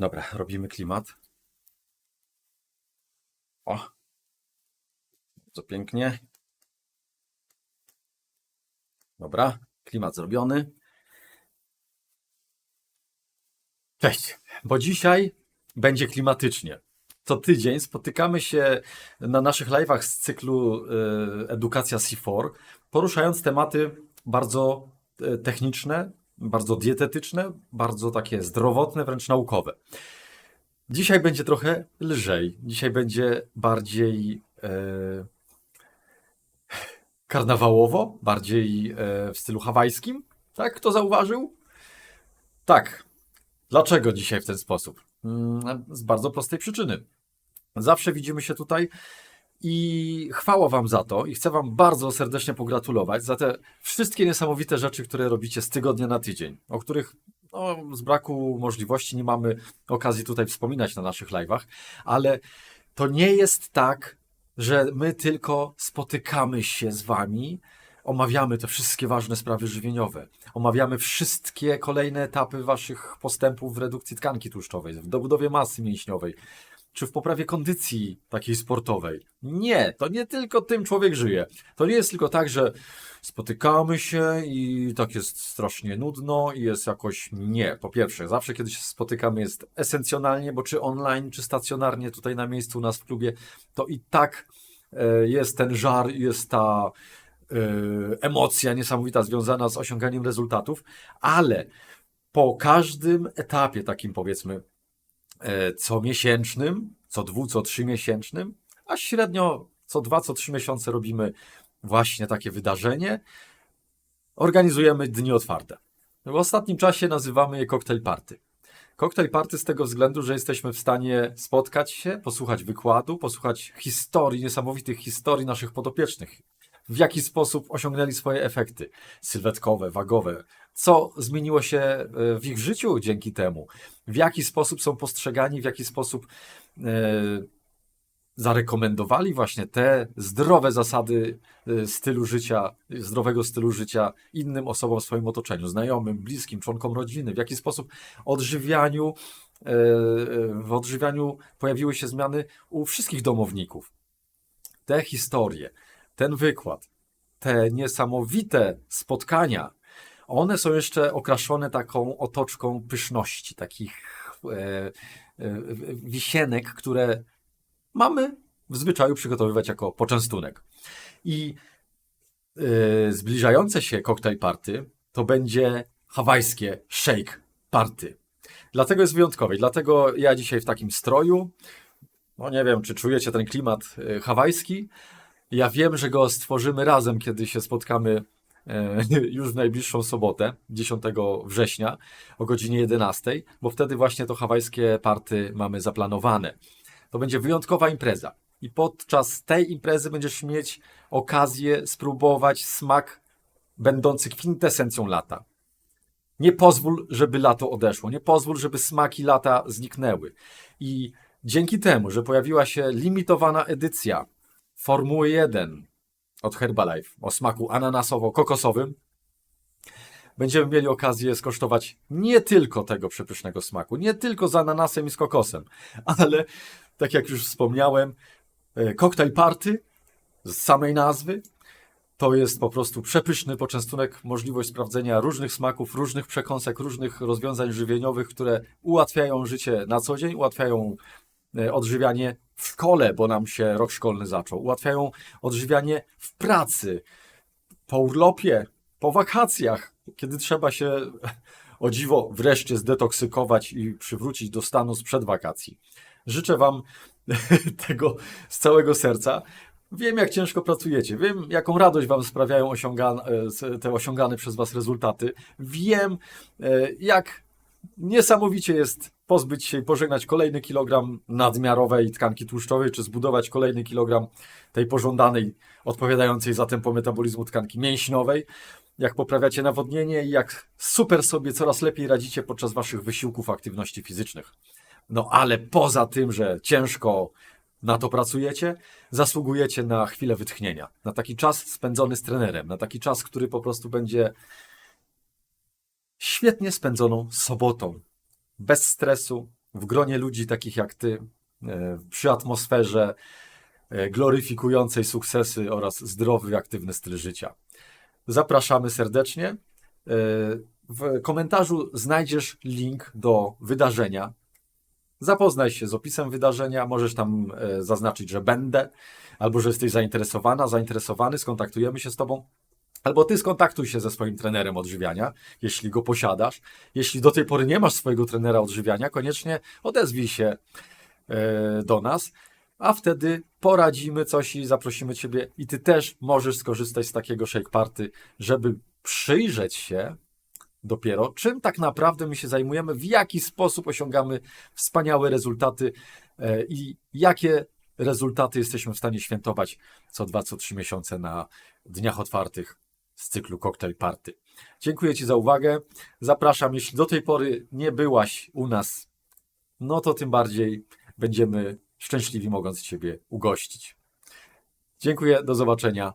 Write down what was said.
Dobra, robimy klimat. O. Co pięknie. Dobra, klimat zrobiony. Cześć, bo dzisiaj będzie klimatycznie. Co tydzień spotykamy się na naszych live'ach z cyklu y, Edukacja C4, poruszając tematy bardzo y, techniczne, bardzo dietetyczne, bardzo takie zdrowotne, wręcz naukowe. Dzisiaj będzie trochę lżej. Dzisiaj będzie bardziej e, karnawałowo, bardziej e, w stylu hawajskim. Tak? Kto zauważył? Tak. Dlaczego dzisiaj w ten sposób? Mm, Z bardzo prostej przyczyny. Zawsze widzimy się tutaj i chwała Wam za to i chcę Wam bardzo serdecznie pogratulować za te wszystkie niesamowite rzeczy, które robicie z tygodnia na tydzień, o których no, z braku możliwości nie mamy okazji tutaj wspominać na naszych live'ach, ale to nie jest tak, że my tylko spotykamy się z Wami, omawiamy te wszystkie ważne sprawy żywieniowe, omawiamy wszystkie kolejne etapy Waszych postępów w redukcji tkanki tłuszczowej, w dobudowie masy mięśniowej, czy w poprawie kondycji takiej sportowej. Nie, to nie tylko tym człowiek żyje. To nie jest tylko tak, że spotykamy się i tak jest strasznie nudno i jest jakoś nie. Po pierwsze, zawsze kiedy się spotykamy jest esencjonalnie, bo czy online, czy stacjonarnie tutaj na miejscu u nas w klubie, to i tak e, jest ten żar, jest ta e, emocja niesamowita związana z osiąganiem rezultatów, ale po każdym etapie takim powiedzmy co miesięcznym, co dwu, co trzy miesięcznym, a średnio co dwa, co trzy miesiące robimy właśnie takie wydarzenie. Organizujemy dni otwarte. W ostatnim czasie nazywamy je koktajl party. Koktajl party z tego względu, że jesteśmy w stanie spotkać się, posłuchać wykładu, posłuchać historii, niesamowitych historii naszych podopiecznych. W jaki sposób osiągnęli swoje efekty sylwetkowe, wagowe, co zmieniło się e, w ich życiu dzięki temu, w jaki sposób są postrzegani, w jaki sposób e, zarekomendowali właśnie te zdrowe zasady e, stylu życia, zdrowego stylu życia innym osobom w swoim otoczeniu, znajomym, bliskim, członkom rodziny, w jaki sposób odżywianiu, e, e, w odżywianiu pojawiły się zmiany u wszystkich domowników. Te historie, ten wykład, te niesamowite spotkania, one są jeszcze okraszone taką otoczką pyszności, takich e, e, wisienek, które mamy w zwyczaju przygotowywać jako poczęstunek. I e, zbliżające się koktajl party to będzie hawajskie shake party. Dlatego jest wyjątkowe. i Dlatego ja dzisiaj w takim stroju, no nie wiem, czy czujecie ten klimat e, hawajski. Ja wiem, że go stworzymy razem, kiedy się spotkamy już w najbliższą sobotę, 10 września o godzinie 11, bo wtedy właśnie to hawajskie party mamy zaplanowane. To będzie wyjątkowa impreza. I podczas tej imprezy będziesz mieć okazję spróbować smak będący kwintesencją lata. Nie pozwól, żeby lato odeszło. Nie pozwól, żeby smaki lata zniknęły. I dzięki temu, że pojawiła się limitowana edycja Formuły 1 od Herbalife o smaku ananasowo-kokosowym, będziemy mieli okazję skosztować nie tylko tego przepysznego smaku, nie tylko z ananasem i z kokosem, ale tak jak już wspomniałem, e, koktajl party z samej nazwy. To jest po prostu przepyszny poczęstunek, możliwość sprawdzenia różnych smaków, różnych przekąsek, różnych rozwiązań żywieniowych, które ułatwiają życie na co dzień, ułatwiają e, odżywianie w szkole, bo nam się rok szkolny zaczął, ułatwiają odżywianie w pracy, po urlopie, po wakacjach, kiedy trzeba się o dziwo wreszcie zdetoksykować i przywrócić do stanu sprzed wakacji. Życzę Wam tego z całego serca. Wiem, jak ciężko pracujecie. Wiem, jaką radość Wam sprawiają osiągane, te osiągane przez Was rezultaty. Wiem, e, jak niesamowicie jest pozbyć się i pożegnać kolejny kilogram nadmiarowej tkanki tłuszczowej, czy zbudować kolejny kilogram tej pożądanej, odpowiadającej za tempo metabolizmu tkanki mięśniowej. Jak poprawiacie nawodnienie i jak super sobie coraz lepiej radzicie podczas Waszych wysiłków aktywności fizycznych. No ale poza tym, że ciężko na to pracujecie, zasługujecie na chwilę wytchnienia, na taki czas spędzony z trenerem, na taki czas, który po prostu będzie świetnie spędzoną sobotą. Bez stresu, w gronie ludzi takich jak ty, e, przy atmosferze e, gloryfikującej sukcesy oraz zdrowy, aktywny styl życia. Zapraszamy serdecznie. E, W komentarzu znajdziesz link do wydarzenia. Zapoznaj się z opisem wydarzenia, możesz tam zaznaczyć, że będę, albo że jesteś zainteresowana, zainteresowany, skontaktujemy się z Tobą. Albo ty skontaktuj się ze swoim trenerem odżywiania, jeśli go posiadasz. Jeśli do tej pory nie masz swojego trenera odżywiania, koniecznie odezwij się e, do nas, a wtedy poradzimy coś i zaprosimy Ciebie. I Ty też możesz skorzystać z takiego shake party, żeby przyjrzeć się dopiero, czym tak naprawdę my się zajmujemy, w jaki sposób osiągamy wspaniałe rezultaty e, i jakie rezultaty jesteśmy w stanie świętować co dwa, co trzy miesiące na dniach otwartych z cyklu Cocktail Party. Dziękuję Ci za uwagę. Zapraszam, jeśli do tej pory nie byłaś u nas, no to tym bardziej będziemy szczęśliwi mogąc Ciebie ugościć. Dziękuję, do zobaczenia.